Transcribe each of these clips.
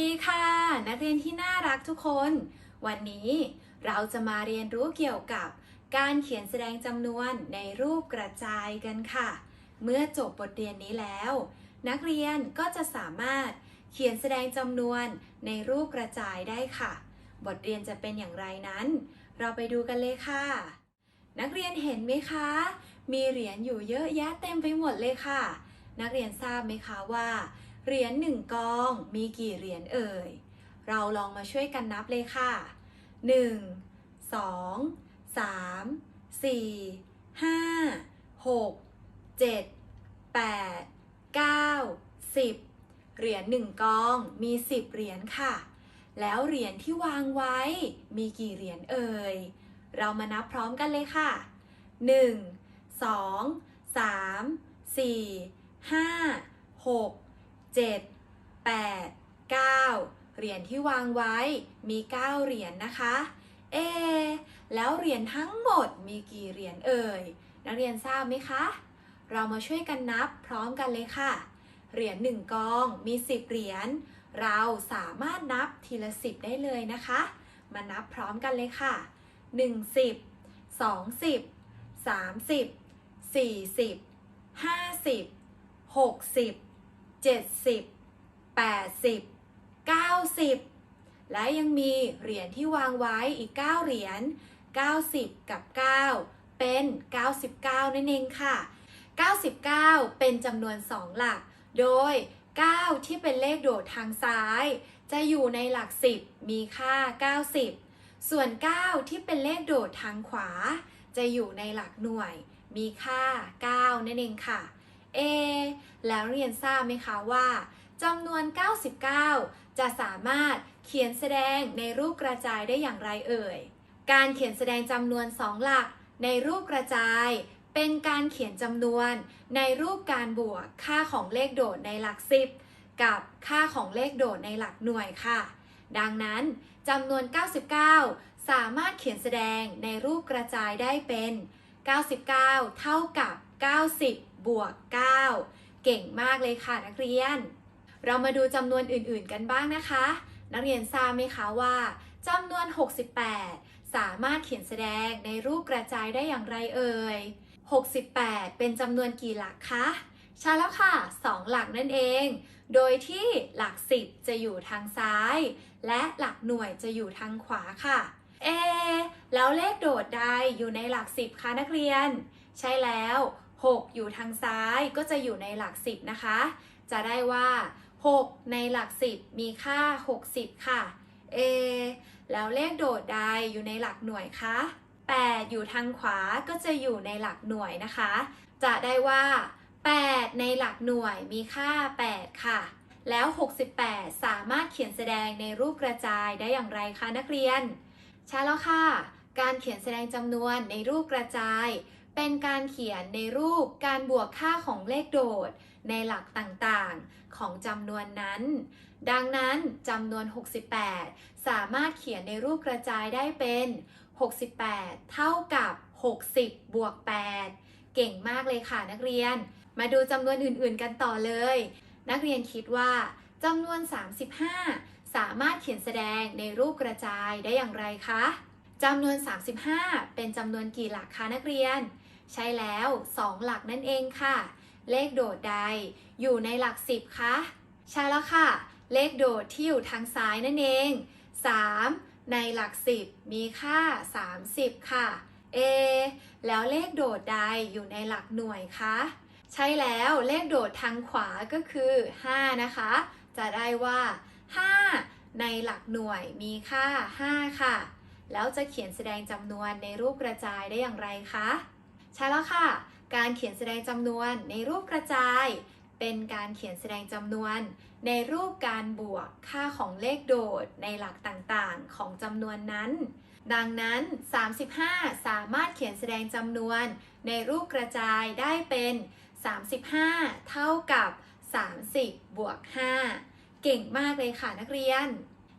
ดีค่ะ นักเรียนที่น่ารักทุกคน วันนี้เราจะมาเรียนรู้เกี่ยวกับการเขียนแสดงจำนวนในรูปกระจายกันค่ะ เมื่อจบบทเรียนนี้แล้ว นักเรียนก็จะสามารถเขียนแสดงจำนวนในรูปกระจายได้ค่ะ บทเรียนจะเป็นอย่างไรนั้น เราไปดูกันเลยค่ะ นักเรียนเห็นไหมคะ มีเหรียญอยู่เยอะแยะเต็มไปหมดเลยค่ะ นักเรียนทราบไหมคะว่า เหรียญหนึ่งกองมีกี่เหรียญเอ่ย เราลองมาช่วยกันนับเลยค่ะ 1 2 3 4 5 6 7 8 9 10 เหรียญหนึ่งกองมี 10 เหรียญค่ะ แล้วเหรียญที่วางไว้มีกี่เหรียญเอ่ย เรามานับพร้อมกันเลยค่ะ 1 2 3 4 5 6 7 8 9 เหรียญที่วางไว้มี 9 เหรียญนะคะ เอ แล้วเหรียญทั้งหมดมีกี่เหรียญเอ่ย นักเรียนทราบไหมคะ เรามาช่วยกันนับพร้อมกันเลยค่ะ เหรียญหนึ่งกองมี 10 เหรียญ เราสามารถนับทีละ 10 ได้เลยนะคะ มานับพร้อมกันเลยค่ะ1 10 20 30 40 50 60 70 80 90 และยังมีเหรียญที่วางไว้อีก 9 เหรียญ 90 กับ 9 เป็น 99 นั่นเองค่ะ 99 เป็นจำนวน 2 หลัก โดย 9 ที่เป็นเลขโดดทางซ้าย จะอยู่ในหลัก 10 มีค่า 90 ส่วน 9 ที่เป็นเลขโดดทางขวา จะอยู่ในหลักหน่วย มีค่า 9 นั่นเองค่ะ เอแล้วเรียนทราบไหมคะว่าจำนวน 99 จะสามารถเขียนแสดงในรูปกระจายได้อย่างไรเอ่ย การเขียนแสดงจำนวน 2 หลัก ในรูปกระจาย เป็นการเขียนจำนวน ในรูปการบวกค่าของเลขโดดในหลัก 10 กับค่าของเลขโดดในหลักหน่วยค่ะ ดังนั้นจำนวน 99 สามารถเขียนแสดงในรูปกระจายได้เป็น 99 เท่ากับ 90 บวก 9 เก่งมากเลยค่ะนักเรียน เรามาดูจำนวนอื่นๆกันบ้างนะคะ นักเรียนทราบไหมคะว่าจำนวน 68 สามารถเขียนแสดงในรูปกระจายได้อย่างไรเอ่ย 68 เป็นจำนวนกี่หลักคะ ใช่แล้วค่ะ 2 หลักนั่นเอง โดยที่หลัก 10 จะอยู่ทางซ้าย และหลักหน่วยจะอยู่ทางขวาค่ะ เอ แล้วเลขโดดใดอยู่ในหลัก 10คะนักเรียน ใช่แล้ว 6 อยู่ทางซ้ายก็จะอยู่ในหลัก 10 นะคะ จะได้ว่า 6 ในหลัก 10 มีค่า 60 ค่ะ เอ แล้วเลขโดดใดอยู่ในหลักหน่วยคะ 8 อยู่ทางขวาก็จะอยู่ในหลักหน่วยนะคะ จะได้ว่า 8 ในหลักหน่วยมีค่า 8 ค่ะ แล้ว 68 สามารถเขียนแสดงในรูปกระจายได้อย่างไรคะนักเรียน ใช่แล้วค่ะ การเขียนแสดงจำนวนในรูปกระจาย เป็นการเขียนในรูปการบวกค่าของเลขโดด ในหลักต่างๆของจำนวนนั้น ดังนั้นจำนวน 68 สามารถเขียนในรูปกระจายได้เป็น 68 เท่ากับ 60 บวก 8 เก่งมากเลยค่ะนักเรียน มาดูจำนวนอื่นๆกันต่อเลย นักเรียนคิดว่าจำนวน 35 สามารถเขียนแสดงในรูปกระจายได้อย่างไรคะจำนวน 35 เป็นจำนวนกี่หลักคะนักเรียน ใช่แล้ว 2 หลักนั่นเองค่ะ เลขโดดใดอยู่ในหลัก 10คะใช่แล้วค่ะ เลขโดดที่อยู่ทางซ้ายนั่นเอง 3 ในหลัก 10 มีค่า 30 ค่ะ เอ แล้วเลขโดดใดอยู่ในหลักหน่วยคะใช่แล้วเลขโดดทางขวาก็คือ 5 นะคะ จะได้ว่า 5 ในหลักหน่วยมีค่า 5 ค่ะ แล้วจะเขียนแสดงจำนวนในรูปกระจายได้อย่างไรคะ ใช่แล้วค่ะ การเขียนแสดงจำนวนในรูปกระจาย เป็นการเขียนแสดงจำนวน ในรูปการบวกค่าของเลขโดดในหลักต่างๆ ของจำนวนนั้น ดังนั้น 35 สามารถเขียนแสดงจำนวน ในรูปกระจายได้เป็น 35 เท่ากับ 30 บวก 5 เก่งมากเลยค่ะนักเรียน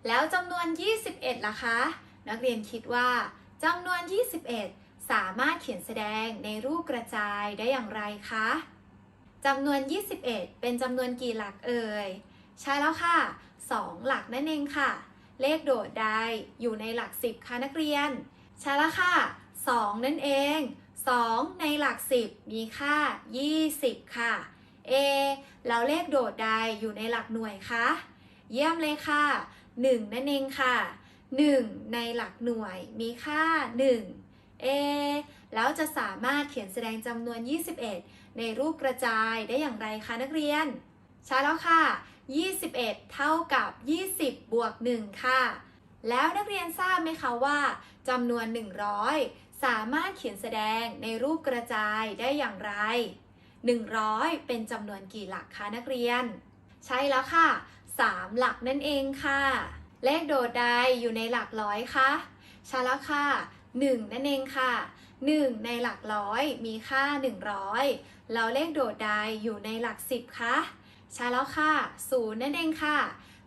แล้วจำนวน 21ล่ะคะ นักเรียนคิดว่าจำนวน 21 สามารถเขียนแสดงในรูปกระจายได้อย่างไรคะจำนวน 21 เป็นจำนวนกี่หลักเอ่ย ใช่แล้วค่ะ 2 หลักนั่นเองค่ะ เลขโดดใดอยู่ในหลัก 10ค่ะนักเรียน ใช่แล้วค่ะ 2 นั่นเอง 2 ในหลัก 10 มีค่า 20 ค่ะ A แล้วเลขโดดใดอยู่ในหลักหน่วยคะ เยี่ยมเลยค่ะ 1 นั่นเองค่ะ 1 ในหลักหน่วยมีค่า 1 A แล้วจะสามารถเขียนแสดงจำนวน 21 ในรูปกระจายได้อย่างไรคะนักเรียน ใช่แล้วค่ะ 21 เท่ากับ 20 บวก 1 ค่ะ แล้วนักเรียนทราบไหมคะว่าจำนวน 100 สามารถเขียนแสดงในรูปกระจายได้อย่างไร 100 เป็นจำนวนกี่หลักคะนักเรียน ใช่แล้วค่ะ 3 หลักนั่นเองค่ะ เลขโดดใดอยู่ในหลักร้อยคะใช่แล้วค่ะ 1 นั่นเองค่ะ 1 ในหลักร้อยมีค่า 100แล้วเลขโดดใดอยู่ในหลัก 10คะใช่แล้วค่ะ 0 นั่นเองค่ะ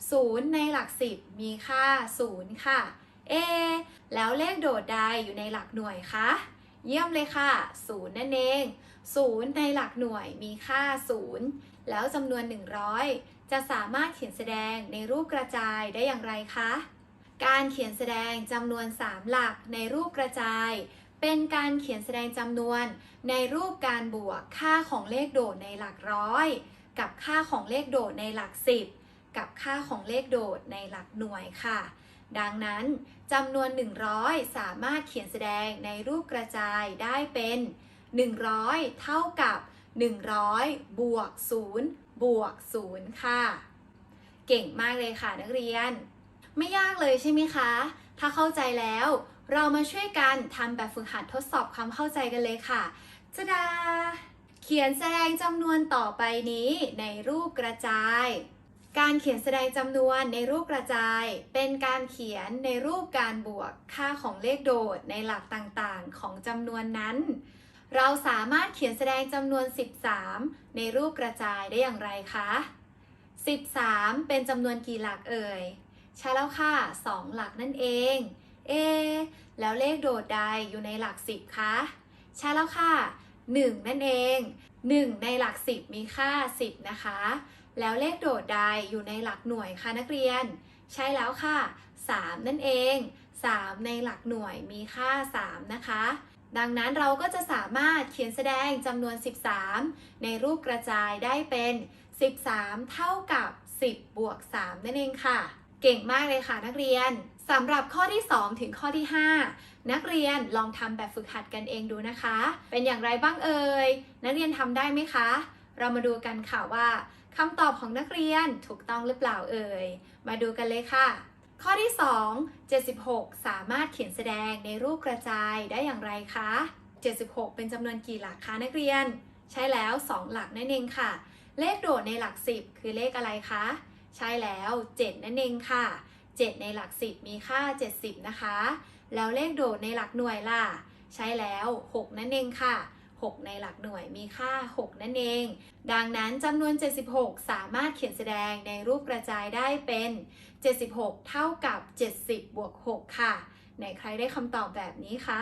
0 ในหลัก 10 มีค่า 0 ค่ะ เอ แล้วเลขโดดใดอยู่ในหลักหน่วยคะเยี่ยมเลยค่ะ 0 นั่นเอง 0 ในหลักหน่วยมีค่า 0 แล้วจำนวน 100 จะสามารถเขียนแสดงในรูปกระจายได้อย่างไรคะ การเขียนแสดงจำนวน 3 หลักในรูปกระจาย เป็นการเขียนแสดงจำนวนในรูปการบวกค่าของเลขโดดในหลักร้อย กับค่าของเลขโดดในหลัก 10 กับค่าของเลขโดดในหลักหน่วยค่ะ ดังนั้นจำนวน 100 สามารถเขียนแสดงในรูปกระจายได้เป็น 100 เท่ากับ 100 บวก 0 บวก 0 ค่ะ เก่งมากเลยค่ะนักเรียน ไม่ยากเลยใช่ไหมคะ ถ้าเข้าใจแล้ว เรามาช่วยกันทำแบบฝึกหัดทดสอบความเข้าใจกันเลยค่ะจะดา เขียนแสดงจำนวนต่อไปนี้ในรูปกระจาย การเขียนแสดงจำนวนในรูปกระจาย เป็นการเขียนในรูปการบวกค่าของเลขโดดในหลักต่างๆ ของจำนวนนั้น เราสามารถเขียนแสดงจำนวน 13 ในรูปกระจายได้อย่างไรคะ 13 เป็นจำนวนกี่หลักเอ่ย ใช่แล้วค่ะ 2 หลักนั่นเอง เอ แล้วเลขโดดใดอยู่ในหลัก 10คะ ใช่แล้วค่ะ 1 นั่นเอง 1 ในหลัก 10 มีค่า 10 นะคะ แล้วเลขโดดใดอยู่ในหลักหน่วยคะนักเรียน ใช่แล้วค่ะ 3 นั่นเอง 3 ในหลักหน่วยมีค่า 3 นะคะ ดังนั้นเราก็จะสามารถเขียนแสดงจำนวน 13 ในรูปกระจายได้เป็น 13 เท่ากับ 10 บวก 3 นั่นเองค่ะ เก่งมากเลยค่ะนักเรียนสำหรับข้อที่ 2 ถึงข้อที่ 5 นักเรียนลองทำแบบฝึกหัดกันเองดูนะคะ เป็นอย่างไรบ้างเอ่ยนักเรียนทำได้ไหมคะ เรามาดูกันค่ะว่าคำตอบของนักเรียนถูกต้องหรือเปล่าเอ่ยมาดูกันเลยค่ะ ข้อที่ 2 76 สามารถเขียนแสดงในรูปกระจายได้อย่างไรคะ 76 เป็นจำนวนกี่หลักคะนักเรียน ใช่แล้ว 2 หลักนั่นเองค่ะ เลขโดดในหลัก 10 คือเลขอะไรคะ ใช่แล้ว 7 นั่นเองค่ะ 7 ในหลัก 10 มีค่า 70 นะคะ แล้วเลขโดดในหลักหน่วยล่ะ ใช่แล้ว 6 นั่นเองค่ะ 6 ในหลักหน่วยมีค่า 6 นั่นเอง ดังนั้นจำนวน 76 สามารถเขียนแสดงในรูปกระจายได้เป็น 76 เท่ากับ 70 บวก 6 ค่ะ ไหนใครได้คำตอบแบบนี้คะ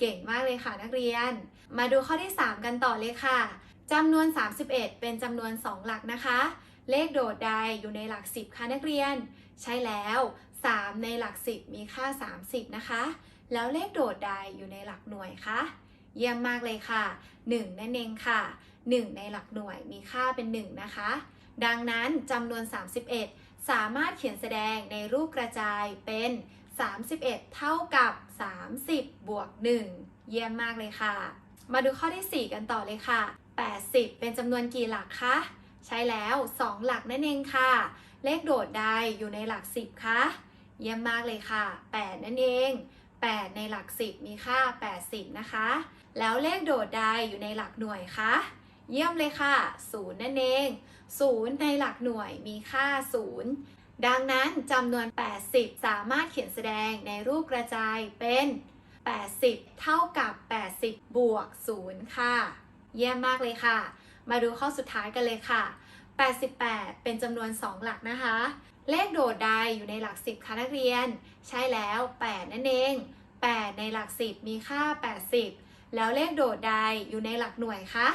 เก่งมากเลยค่ะนักเรียน มาดูข้อที่ 3 กันต่อเลยค่ะจำนวน 31 เป็นจำนวน 2 หลักนะคะ เลขโดดใดอยู่ในหลัก 10คะนักเรียน ใช่แล้ว 3 ในหลัก 10 มีค่า 30 นะคะ แล้วเลขโดดใดอยู่ในหลักหน่วยคะเยี่ยมมากเลยค่ะ 1 นั่นเองค่ะ 1 ในหลักหน่วยมีค่าเป็น 1 นะคะ ดังนั้นจำนวน 31 สามารถเขียนแสดงในรูปกระจายเป็น 31 เท่ากับ 30 บวก 1 เยี่ยมมากเลยค่ะ มาดูข้อที่ 4 กันต่อเลยค่ะ 80 เป็นจำนวนกี่หลักคะ ใช่แล้ว 2 หลักนั่นเองค่ะ เลขโดดใดอยู่ในหลัก 10คะเยี่ยมมากเลยค่ะ 8 นั่นเอง 8 ในหลัก 10 มีค่า 80 นะคะ แล้วเลขโดดใดอยู่ในหลักหน่วยคะเยี่ยมเลยค่ะ 0 นั่นเอง 0 ในหลักหน่วยมีค่า 0 ดังนั้นจำนวน 80 สามารถเขียนแสดงในรูปกระจายเป็น 80 เท่ากับ 80 บวก 0 ค่ะ เยี่ยมมากเลยค่ะ มาดูข้อสุดท้ายกันเลยค่ะ 88 เป็นจำนวน 2 หลักนะคะ เลขโดดใดอยู่ในหลัก 10คะนักเรียน ใช่แล้ว 8 นั่นเอง 8 ในหลัก 10 มีค่า 80 แล้วเลขโดดใดอยู่ในหลักหน่วยคะ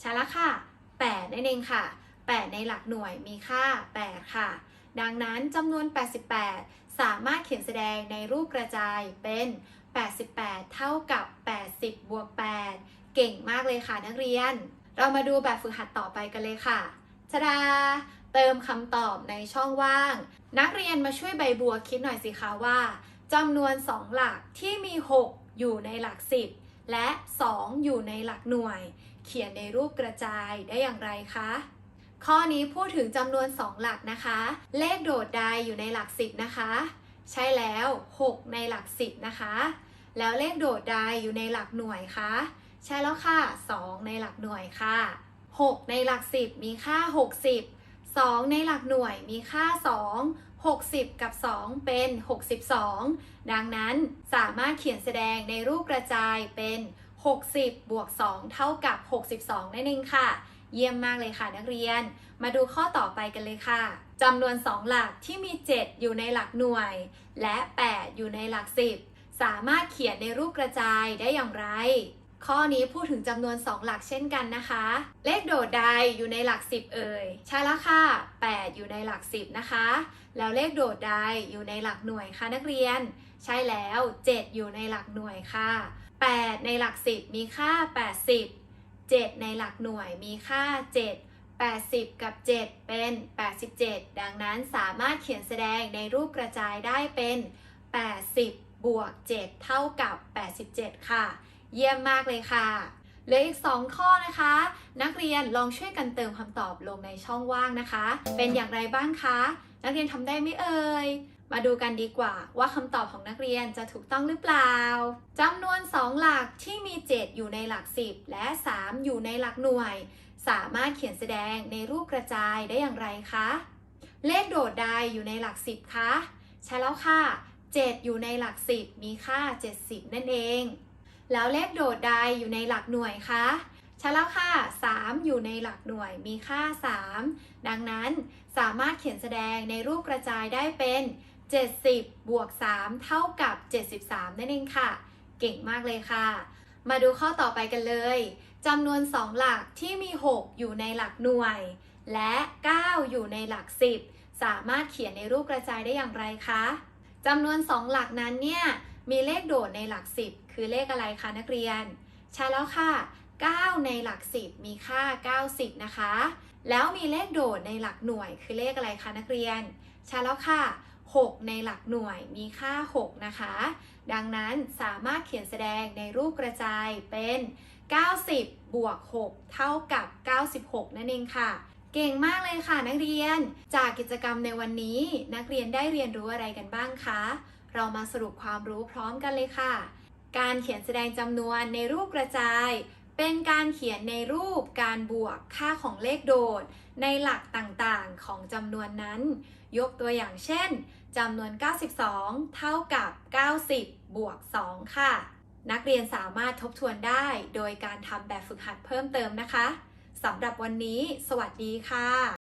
ใช่แล้วค่ะ 8 นั่นเองค่ะ 8 ในหลักหน่วยมีค่า 8 ค่ะ ดังนั้นจำนวน 88 สามารถเขียนแสดงในรูปกระจายเป็น 88 เท่ากับ 80 บวก 8 เก่งมากเลยค่ะนักเรียน เรามาดูแบบฝึกหัดต่อไปกันเลยค่ะชดาเติมคำตอบในช่องว่าง นักเรียนมาช่วยใบบัวคิดหน่อยสิคะว่าจำนวน 2 หลักที่มี 6 อยู่ในหลัก 10 และ 2 อยู่ในหลักหน่วย เขียนในรูปกระจายได้อย่างไรคะ ข้อนี้พูดถึงจำนวน 2 หลักนะคะ เลขโดดใดอยู่ในหลัก 10 นะคะ ใช่แล้ว 6 ในหลัก 10 นะคะ แล้วเลขโดดใดอยู่ในหลักหน่วยคะ ใช่แล้วค่ะ 2 ในหลักหน่วยค่ะ 6 ในหลัก 10 มีค่า 60 2 ในหลักหน่วยมีค่า 2 60 กับ 2 เป็น 62 ดังนั้นสามารถเขียนแสดงในรูปกระจายเป็น 60 บวก 2 เท่ากับ 62 นั่นเองค่ะ เยี่ยมมากเลยค่ะนักเรียน มาดูข้อต่อไปกันเลยค่ะจำนวน 2 หลักที่มี 7 อยู่ในหลักหน่วย และ 8 อยู่ในหลัก 10 สามารถเขียนในรูปกระจายได้อย่างไร ข้อนี้พูดถึงจำนวน 2 หลักเช่นกันนะคะ เลขโดดใดอยู่ในหลัก 10 เอ่ย ใช่แล้วค่ะ 8 อยู่ในหลัก 10 นะคะ แล้วเลขโดดใดอยู่ในหลักหน่วยคะนักเรียน ใช่แล้ว 7 อยู่ในหลักหน่วยค่ะ 8 ในหลัก 10 มีค่า 80 7 ในหลักหน่วยมีค่า 7 80 กับ 7 เป็น 87 ดังนั้นสามารถเขียนแสดงในรูปกระจายได้เป็น 80 บวก 7 เท่ากับ 87 ค่ะ เยี่ยมมากเลยค่ะเหลืออีก 2 ข้อนะคะ นักเรียนลองช่วยกันเติมคำตอบลงในช่องว่างนะคะ เป็นอย่างไรบ้างคะ นักเรียนทำได้ไหมเอ่ยมาดูกันดีกว่าว่าคำตอบของนักเรียนจะถูกต้องหรือเปล่าจำนวน 2 หลักที่มี 7 อยู่ในหลัก 10 และ 3 อยู่ในหลักหน่วย สามารถเขียนแสดงในรูปกระจายได้อย่างไรคะ เลขโดดใดอยู่ในหลัก 10คะใช่แล้วค่ะ 7 อยู่ในหลัก 10 มีค่า 70 นั่นเอง แล้วเลขโดดใดอยู่ในหลักหน่วยคะใช่แล้วค่ะ 3 อยู่ในหลักหน่วยมีค่า 3 ดังนั้นสามารถเขียนแสดงในรูปกระจายได้เป็น 70 บวก 3 เท่ากับ 73 นั่นเองค่ะ เก่งมากเลยค่ะ มาดูข้อต่อไปกันเลยจำนวน 2 หลักที่มี 6 อยู่ในหลักหน่วย และ 9 อยู่ในหลัก 10 สามารถเขียนในรูปกระจายได้อย่างไรคะจำนวน 2 หลักนั้นเนี่ยมีเลขโดดในหลัก 10 คือเลขอะไรคะนักเรียน ใช่แล้วค่ะ 9 ในหลัก 10 มีค่า 90 นะคะ แล้วมีเลขโดดในหลักหน่วยคือเลขอะไรคะนักเรียน ใช่แล้วค่ะ 6 ในหลักหน่วยมีค่า 6 นะคะ ดังนั้นสามารถเขียนแสดงในรูปกระจายเป็น 90 บวก 6 เท่ากับ 96 นั่นเองค่ะ เก่งมากเลยค่ะนักเรียน จากกิจกรรมในวันนี้ นักเรียนได้เรียนรู้อะไรกันบ้างคะ เรามาสรุปความรู้พร้อมกันเลยค่ะ การเขียนแสดงจำนวนในรูปกระจาย เป็นการเขียนในรูปการบวกค่าของเลขโดด ในหลักต่างๆของจำนวนนั้น ยกตัวอย่างเช่นจำนวน 92 เท่ากับ 90 บวก 2 ค่ะ นักเรียนสามารถทบทวนได้โดยการทำแบบฝึกหัดเพิ่มเติมนะคะสำหรับวันนี้ สวัสดีค่ะ